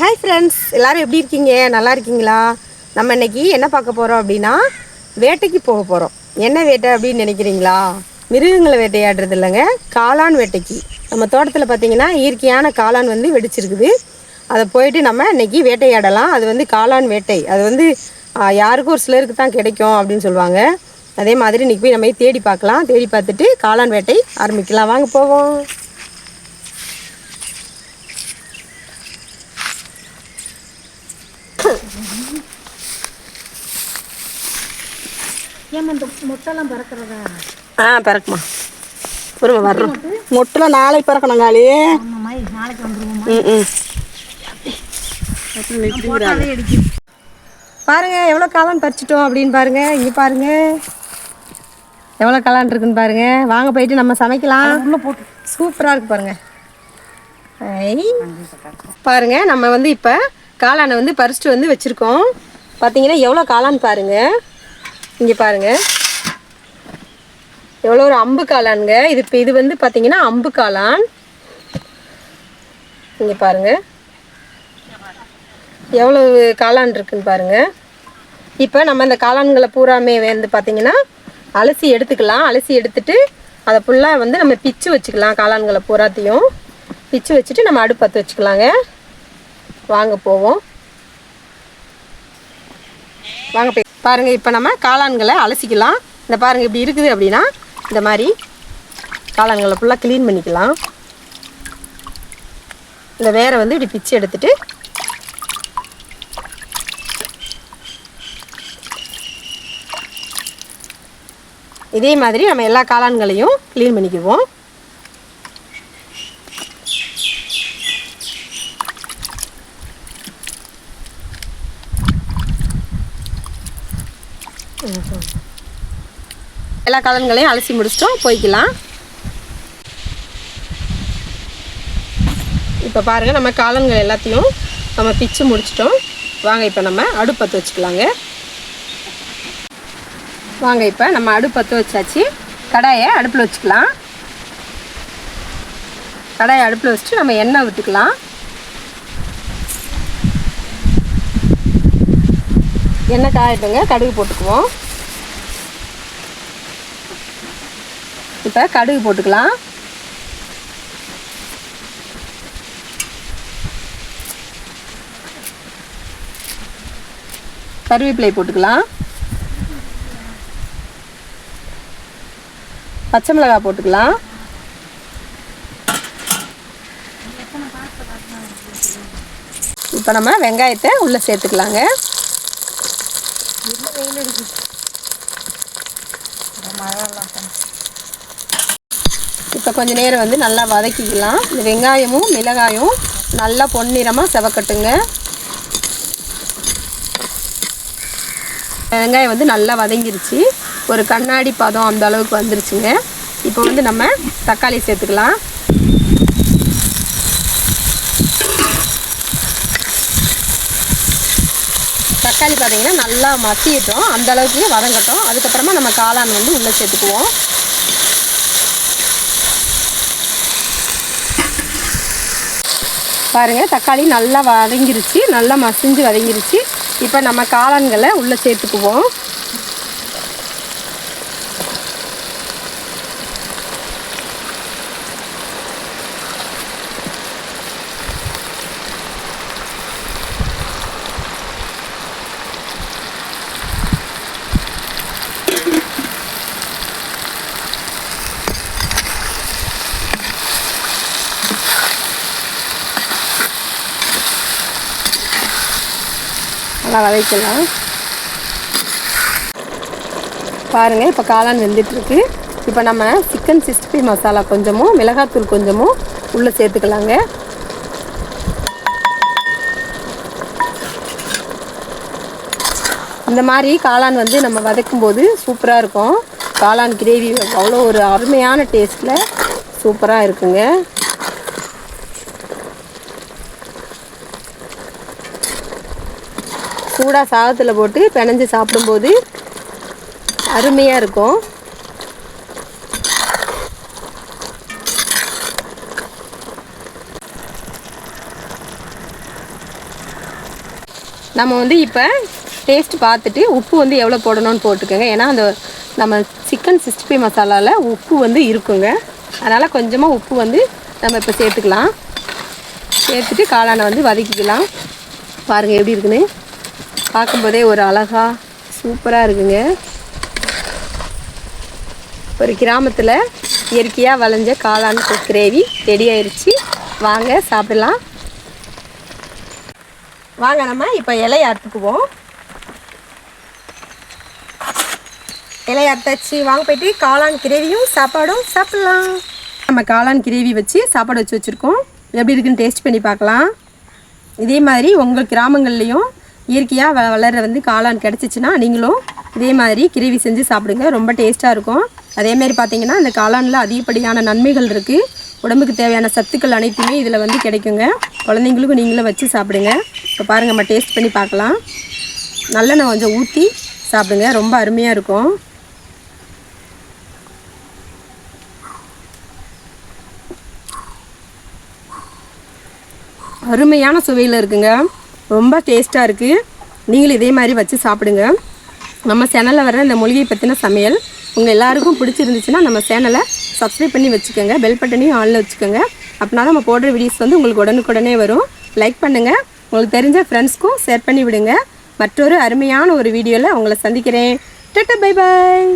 Hi friends எல்லோரும் எப்படி இருக்கீங்க? நல்லா இருக்கீங்களா? நம்ம இன்றைக்கி என்ன பார்க்க போகிறோம் அப்படின்னா வேட்டைக்கு போக போகிறோம் என்ன வேட்டை அப்படின்னு நினைக்கிறீங்களா? மிருகங்களை வேட்டையாடுறது இல்லைங்க. காளான் வேட்டைக்கு. நம்ம தோட்டத்தில் பார்த்தீங்கன்னா இயற்கையான காளான் வந்து வெடிச்சிருக்குது. அதை போயிட்டு நம்ம இன்னைக்கு வேட்டையாடலாம். அது வந்து காளான் வேட்டை. அது வந்து யாருக்கும் ஒரு சிலருக்கு தான் கிடைக்கும் அப்படின்னு சொல்லுவாங்க. அதே மாதிரி இன்றைக்கி போய் நம்ம தேடி பார்க்கலாம். தேடி பார்த்துட்டு காளான் வேட்டை ஆரம்பிக்கலாம். வாங்க போவோம். ஏமா இந்த முட்டைலாம் பறக்கிறதா? ஆ பிறக்குமா. பொறுமை வர்றோம். மொட்டில் நாளைக்கு பிறக்கணும் காலி நாளைக்கு வந்துருவோமா ம் ம். போட்டாலே அடிக்கு பாருங்க எவ்வளோ காளான் பறிச்சிட்டோம் அப்படின்னு பாருங்க. இங்கே பாருங்க. எவ்வளோ காளான் இருக்குன்னு பாருங்க. வாங்க போயிட்டு நம்ம சமைக்கலாம். போட்டு. சூப்பராக இருக்கு பாருங்க. பாருங்க நம்ம வந்து இப்போ காளானை வந்து பறிச்சுட்டு வந்து வச்சுருக்கோம். பார்த்தீங்கன்னா எவ்வளோ காளான் பாருங்க. இங்கே பாருங்க. எவ்வளோ ஒரு அம்பு காளானுங்க. இது இப்போ இது வந்து பார்த்தீங்கன்னா அம்பு காளான். இங்கே பாருங்க. எவ்வளோ காளான் இருக்குன்னு பாருங்க. இப்போ நம்ம இந்த காளான்களை பூராமே வந்து பார்த்தீங்கன்னா அலசி எடுத்துக்கலாம். அலசி எடுத்துட்டு அதை ஃபுல்லாக வந்து நம்ம பிச்சு வச்சுக்கலாம் காளான்களை பூராத்தையும். பிச்சு வச்சுட்டு நம்ம அடுப்பு பற்ற வச்சுக்கலாங்க. வாங்க போவோம். வாங்க போய் பாருங்கள் இப்போ நம்ம காளான்களை அலசிக்கலாம். இந்த பாருங்கள் இப்படி இருக்குது அப்படின்னா இந்த மாதிரி காளான்களை ஃபுல்லாக க்ளீன் பண்ணிக்கலாம். இந்த வேரை வந்து இப்படி பிச்சு எடுத்துட்டு இதே மாதிரி நம்ம எல்லா காளான்களையும் க்ளீன் பண்ணிக்குவோம். எல்லா காளான்களையும் அலசி முடிச்சிட்டோம். போய்க்கலாம். இப்போ பாருங்கள் நம்ம காலன்கள் எல்லாத்தையும் நம்ம பிச்சு முடிச்சிட்டோம். வாங்க இப்போ நம்ம அடுப்பு வச்சுக்கலாங்க. வாங்க இப்போ நம்ம அடுப்பு வச்சாச்சு. கடாயை அடுப்பில் வச்சுக்கலாம். கடாயை அடுப்பில் வச்சுட்டு நம்ம எண்ணெய் விட்டுக்கலாம் எண்ணெய் காயட்டுங்க கடுகு போட்டுக்குவோம். இப்போ கடுகு போட்டுக்கலாம். கருவேப்பிலை போட்டுக்கலாம். பச்சை மிளகாய் போட்டுக்கலாம். இப்போ நம்ம வெங்காயத்தை உள்ளே சேர்த்துக்கலாங்க. இப்போ கொஞ்சம் நேரம் வந்து நல்லா வதக்கிக்கலாம். இந்த வெங்காயமும் மிளகாயும் நல்லா பொன்னிறமாக செவக்கட்டுங்க. வெங்காயம் வந்து நல்லா வதங்கிருச்சு. ஒரு கண்ணாடி பதம் அந்த அளவுக்கு வந்துருச்சுங்க. இப்போ வந்து நம்ம தக்காளி சேர்த்துக்கலாம். தக்காளி பார்த்தீங்கன்னா நல்லா மசியட்டும். அந்த அளவுக்கு வதங்கட்டும். அதுக்கப்புறமா நம்ம காளான் வந்து உள்ளே சேர்த்துக்குவோம். பாருங்கள் தக்காளி நல்லா வதங்கிருச்சு. நல்லா மசிஞ்சு வதங்கிருச்சு. இப்போ நம்ம காளான்களை உள்ளே சேர்த்துக்குவோம். நல்லா வதக்கலாம். பாருங்கள் இப்போ காளான் வெந்துட்டுருக்கு. இப்போ நம்ம சிக்கன் சிக்ஸ்டி மசாலா கொஞ்சமும் மிளகாத்தூள் கொஞ்சமும் உள்ளே சேர்த்துக்கலாங்க. இந்த மாதிரி காளான் வந்து நம்ம வதக்கும்போது சூப்பராக இருக்கும். காளான் கிரேவி அவ்வளோ ஒரு அருமையான டேஸ்ட்டில் சூப்பராக இருக்குங்க. சூடாக சாதத்தில் போட்டு பிணைஞ்சு சாப்பிடும்போது அருமையாக இருக்கும். நம்ம வந்து இப்போ டேஸ்ட் பார்த்துட்டு உப்பு வந்து எவ்வளோ போடணும்னு போட்டுக்கோங்க. ஏன்னா அந்த நம்ம சிக்கன் சிக்ஸ்டி ஃபைவ் மசாலாவில் உப்பு வந்து இருக்குங்க. அதனால் கொஞ்சமாக உப்பு வந்து நம்ம இப்போ சேர்த்துக்கலாம். சேர்த்துட்டு காளானை வந்து வதக்கிக்கலாம். பாருங்கள் எப்படி இருக்குன்னு. பார்க்கும்போதே ஒரு அழகாக சூப்பராக இருக்குங்க. ஒரு கிராமத்தில் இயற்கையாக விளைஞ்ச காளான் கிரேவி ரெடி ஆயிடுச்சு வாங்க சாப்பிடலாம். வாங்க நம்ம இப்போ இலையை அறுத்துக்குவோம் இலையை அறுத்தாச்சு வாங்க போயிட்டு காளான் கிரேவியும் சாப்பாடும் சாப்பிடலாம். நம்ம காளான் கிரேவி வச்சு சாப்பாடு வச்சு வச்சுருக்கோம். எப்படி இருக்குன்னு டேஸ்ட் பண்ணி பார்க்கலாம். இதே மாதிரி உங்கள் கிராமங்கள்லேயும் இயற்கையாக வ வளர்கிற வந்து காளான் கிடச்சிச்சின்னா நீங்களும் இதே மாதிரி கிரேவி செஞ்சு சாப்பிடுங்க. ரொம்ப டேஸ்ட்டாக இருக்கும். அதேமாரி பார்த்தீங்கன்னா இந்த காளானில் அதிகப்படியான நன்மைகள் இருக்குது உடம்புக்கு தேவையான சத்துக்கள் அனைத்துமே இதில் வந்து கிடைக்குங்க. குழந்தைங்களுக்கும் நீங்களும் வச்சு சாப்பிடுங்க. இப்போ பாருங்கள் நம்ம டேஸ்ட் பண்ணி பார்க்கலாம் நல்லெண்ணெய் கொஞ்சம் ஊற்றி சாப்பிடுங்க. ரொம்ப அருமையாக இருக்கும். அருமையான சுவையில் இருக்குங்க. ரொம்ப டேஸ்ட்டாக இருக்குது நீங்களும் இதே மாதிரி வச்சு சாப்பிடுங்க. நம்ம சேனலில் வர இந்த மூலிகை பற்றின சமையல் உங்கள் எல்லாருக்கும் பிடிச்சிருந்துச்சுன்னா நம்ம சேனலை சப்ஸ்கிரைப் பண்ணி வச்சுக்கோங்க. பெல் பட்டனையும் ஆனில் வச்சுக்கோங்க. அப்படின்னா நம்ம போடுற வீடியோஸ் வந்து உங்களுக்கு உடனுக்குடனே வரும். லைக் பண்ணுங்கள் உங்களுக்கு தெரிஞ்ச ஃப்ரெண்ட்ஸ்க்கும் ஷேர் பண்ணி விடுங்க. மற்றொரு அருமையான ஒரு வீடியோவில் உங்களை சந்திக்கிறேன். டட்ட பை பாய்